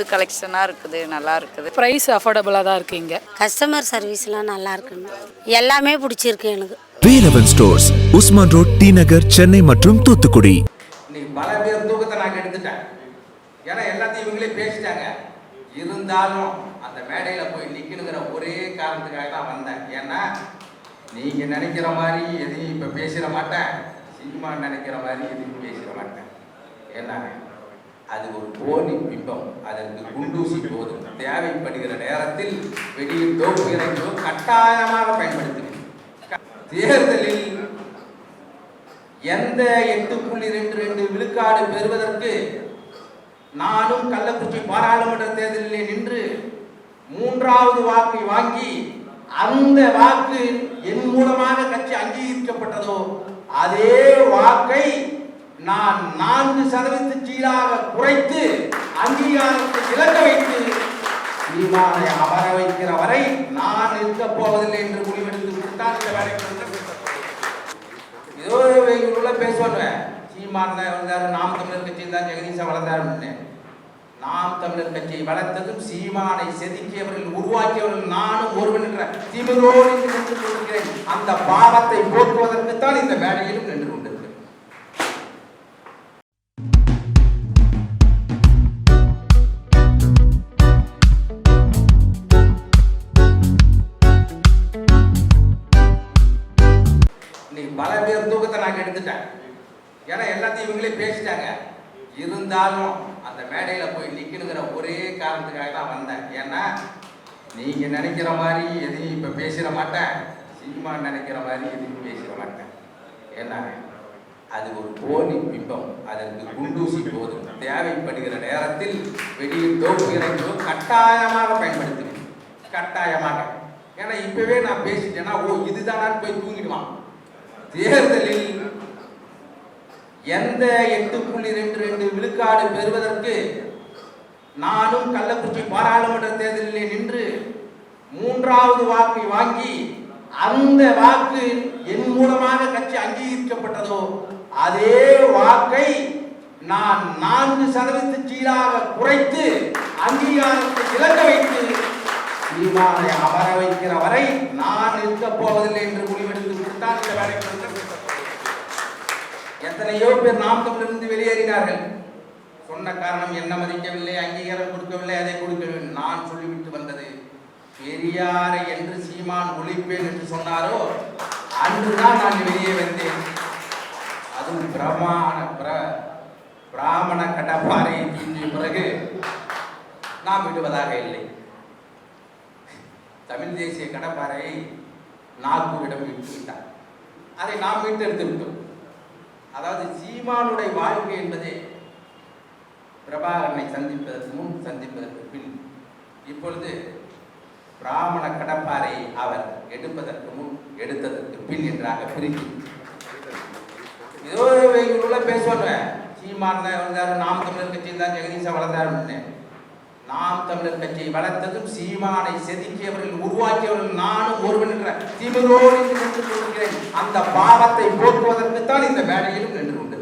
புது கலெக்ஷனாக இருக்குது நல்லா இருக்குது. ப்ரைஸ் அஃபோர்டபுளாக தான் இருக்குது இங்கே. கஸ்டமர் சர்வீஸ்லாம் நல்லா இருக்குங்க. எல்லாமே பிடிச்சிருக்கு எனக்கு. Velavan stores Usman road T Nagar Chennai மற்றும் தூத்துக்குடி. இன்னைக்கு பல பேர் தூக்கத்தை நான் எடுத்துட்டேன் ஏன்னா எல்லாத்தையும் இவங்களே பேசிட்டாங்க. இருந்தாலும் அந்த மேடையில் போய் நிற்கணுங்கிற ஒரே காரணத்துக்காக தான் வந்தேன். ஏன்னா நீங்கள் நினைக்கிற மாதிரி எதையும் இப்போ பேசிட மாட்டேன். சினிமா நினைக்கிற மாதிரி எதையும் பேசிட மாட்டேன். ஏன்னா அது ஒரு போலி பிம்பம். அதற்கு குண்டூசி போதும். தேவைப்படுகிற நேரத்தில் வெளியில் டோப்பு கட்டாயமாக பயன்படுத்துவேன் தேர்தலில் எந்த எட்டு புள்ளி ரெண்டு ரெண்டு விழுக்காடு பெறுவதற்கு நானும் கள்ளக்குறிச்சி பாராளுமன்ற தேர்தலிலே நின்று மூன்றாவது வாக்கை வாங்கி அந்த வாக்கு என் மூலமாக கட்சி அங்கீகரிக்கப்பட்டதோ அதே வாக்கை நான் நான்கு சதவீத சீராக குறைத்து அங்கீகாரத்தை இழக்க வைத்து சீமானை அமர வைக்கிற வரை நான் இருக்க போவதில்லை என்று முடிவெடுத்து விட்டால் இந்த வேலைக்கு ஏதோ இவங்களுள்ள பேசுவாங்க சீமான் தான் நாம் தமிழர் கட்சி தான் ஜெகதீஷா வளர்ந்தாருன்னு நாம் தமிழர் கட்சியை வளர்த்ததும் சீமானை செதுக்கியவர்கள் உருவாக்கியவர்கள் நானும் ஒருவன் என்ற திமிரோடு நின்று கொண்டிருக்கிறேன். அந்த பாவத்தை போக்குவதற்கு தான் இந்த வேலையிலும் நின்று கொண்டிருக்கிறேன். பேர் தூக்கத்தை நான் எடுத்துட்டேன் ஏன்னா எல்லாத்தையும் இவங்களே பேசிட்டாங்க. இருந்தாலும் அந்த மேடையில் போய் நிற்கணுங்கிற ஒரே காரணத்துக்காக தான் வந்தேன். ஏன்னா நீங்கள் நினைக்கிற மாதிரி எதையும் இப்போ பேசிட மாட்டேன். சினிமா நினைக்கிற மாதிரி எதுவும் பேசிட மாட்டேன். ஏன்னா அது ஒரு போலி பிம்பம். அதற்கு குண்டூசி போதும். தேவைப்படுகிற நேரத்தில் வெளியில் டோப்பு இறங்கியோ கட்டாயமாக பயன்படுத்துவேன். கட்டாயமாக. ஏன்னா இப்போவே நான் பேசிட்டேன்னா ஓ இதுதானான்னு போய் தூங்கிடுவான். தேர்தலில் எந்த எட்டு புள்ளி ரெண்டு ரெண்டு விழுக்காடு பெறுவதற்கு நானும் கள்ளக்குறிச்சி பாராளுமன்ற தேர்தலிலே நின்று மூன்றாவது வாக்கை வாங்கி அந்த வாக்கு என் மூலமாக கட்சி அங்கீகரிக்கப்பட்டதோ அதே வாக்கை நான் நான்கு சதவீதத்து சீராக குறைத்து அங்கீகாரத்தை இழக்க வைத்து சீமானை அமர வைக்கிற வரை நான் நிற்கப் போவதில்லை என்று முடிவெடுத்து விட்டுத்தான் இந்த வேலைக்கு எத்தனையோ பேர் நாம் தமிழிலிருந்து வெளியேறினார்கள். சொன்ன காரணம் என்ன மதிக்கவில்லை அங்கீகாரம் கொடுக்கவில்லை அதை கொடுக்கவில்லை. நான் சொல்லிவிட்டு வந்தது பெரியாரை என்று சீமான் ஒழிப்பேன் என்று சொன்னாரோ அன்றுதான் நான் வெளியே வந்தேன். அதுவும் பிரமாண பிர பிராமண கடப்பாறை தீண்டிய பிறகு நாம் விடுவதாக இல்லை. தமிழ் தேசிய கடப்பாறையை நாகூரிடம் விட்டுவிட்டார் அதை நாம் மீட்டெடுத்து விட்டோம் அதாவது சீமானுடைய வாழ்க்கை என்பதே பிரபாகரனை சந்திப்பதற்கு முன் சந்திப்பதற்கு பின் இப்பொழுது பிராமண கடப்பாறை அவர் எடுப்பதற்கு முன் எடுத்ததற்கு பின் என்றாக பிரித்து ஏதோ இவங்களுள்ள பேசுவாங்க சீமான் தான் இருந்தார் நாம் தமிழர் கட்சியில் தான் ஜெகதீசா வளர்ந்தாருன்னு. நாம் தமிழர் கட்சியை வளர்த்ததும் சீமானை செதுக்கியவர்கள் உருவாக்கியவர்கள் நானும் ஒருவன் என்ற திமிரோடு நின்று கொண்டிருக்கிறேன். அந்த பாவத்தை போக்குவதற்கு தான் இந்த வேலையிலும் நின்று கொண்டிருக்கிறேன்.